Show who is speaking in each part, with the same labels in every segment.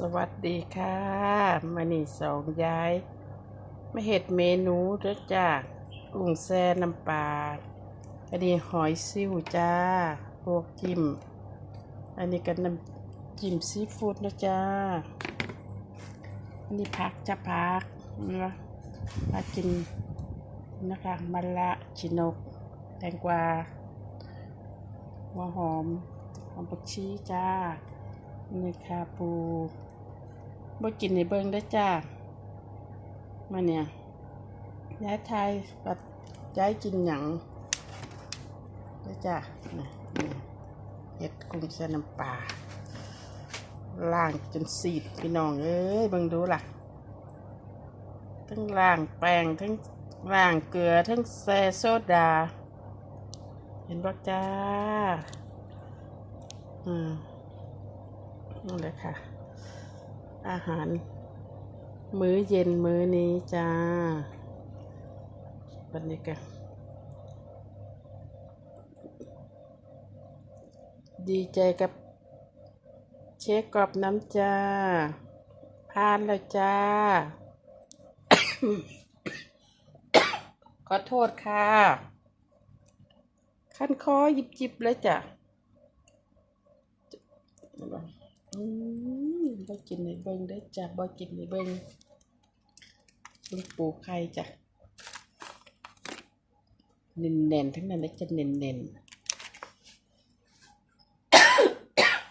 Speaker 1: สวัสดีค่ะมานี่สองยายมาเห็ดเมนูเด้อจ้ากุ้งแซ่น้ำปลาอันนี้หอยซิ่วจ้าพวกจิ้ม อันนี้ก็น้ำจิ้มซีฟู้ดนะจ้า อันนี้ผักจะผักนะผักกินนะคะมะละชินก แตงกวาหัวหอมหอมผักชีจ้า นี่ค่ะปูบ่กินในเบิ่งได้จ้า มาเนี่ยย้ายไทยปัดย้ายกินหยังได้จ้านี่นี่เห็ดกุ้งแช่น้ำปลาล่างจนสีดพี่น้องเอ้ยเบิ่งดูล่ะ ทั้งล่างแป้งทั้งล่างเกลือทั้งแซโซดา เห็นบ่จ้า อืม นี่แหละค่ะ อาหาร มื้อเย็นมื้อนี้จ้าวันนี้ก็ดีใจกับเช็คกรอบน้ำจ้าพานแล้วจ้า ขอโทษค่ะ ขั้นคอหยิบจิบๆเลยจ้ะ อืมบ่กินในเบิงได้จ้ะบ่กินในเบิ่งลุงปูไข่จ้ะเน่นๆทั้งนั้นเลยจะเน่นๆ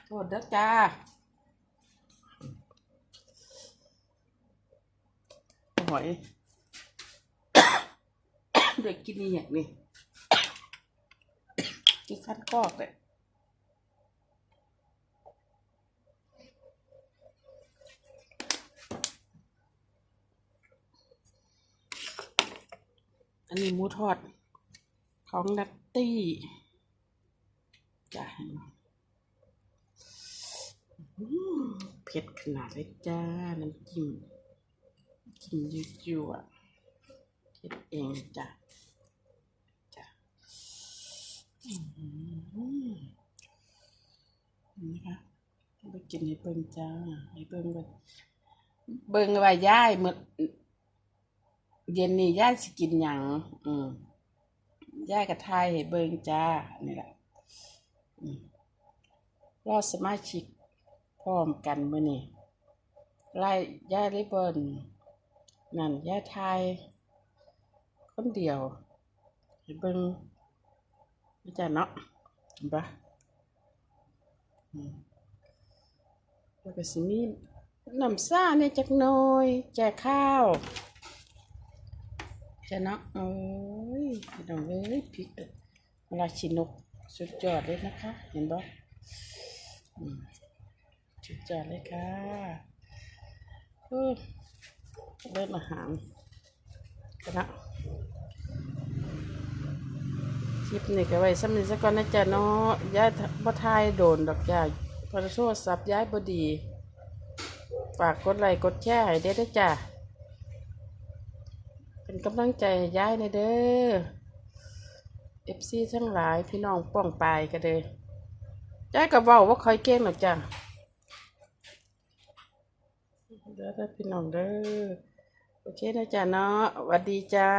Speaker 1: โทษเด้อจ้าหอยเด็กกินนี่อย่างนี้กินขั้นกอกเลย นนี้หมูทอดของนัตตี้จ้าเผ็ดขนาดเลยจ้า น้ำจิ้มจิ้มยั่วๆเผ็ดเองจ้ะจ้ะอืมนี่ค่ะไปกินให้เบิ่งจ้าให้เบิ่งเบิ่งเบิ่งว่าย่ายมื้อ เย็นนี้ย่าสิกินหยังอืมย่ากับไทยให้เบิงจ้า นี่แหละรอดสมาชิกพร้อมกันมื้อนี้ไล่ย่าได้เบิ่นนั่นย่าไทย คนเดียวให้เบิงนี่จ้าเนาะเห็นปะอืมแล้วก็สิมีน้ำซ่าเนี่ยจักน่อย แจกข้าว จะเนาะโอ้ยพี่น้องเอ้ยพริกราชินกสุดยอดเลยนะคะ เห็นบ่อืมสุดยอดเลยค่ะเริ่มอาหารกันนะคลิปนี้ก็ไว้สำนึกสักก่อนนะจ๊ะเนาะย้ายบ่ทายโดนดอกจ้าพอโทรศัพท์ย้ายบ่ดี ฝากกดไลค์กดแชร์ให้เด้อเด้อจ้า เป็นกำลังใจย้ายในเด้อเอฟซีทั้งหลายพี่น้องป้องปายกันเลยย้ายก็เว้าว่าคอยเก่งหรอกจ้ะเด้อเด้อพี่น้องเด้อโอเคนะจ๊ะเนาะสวัสดีจ้า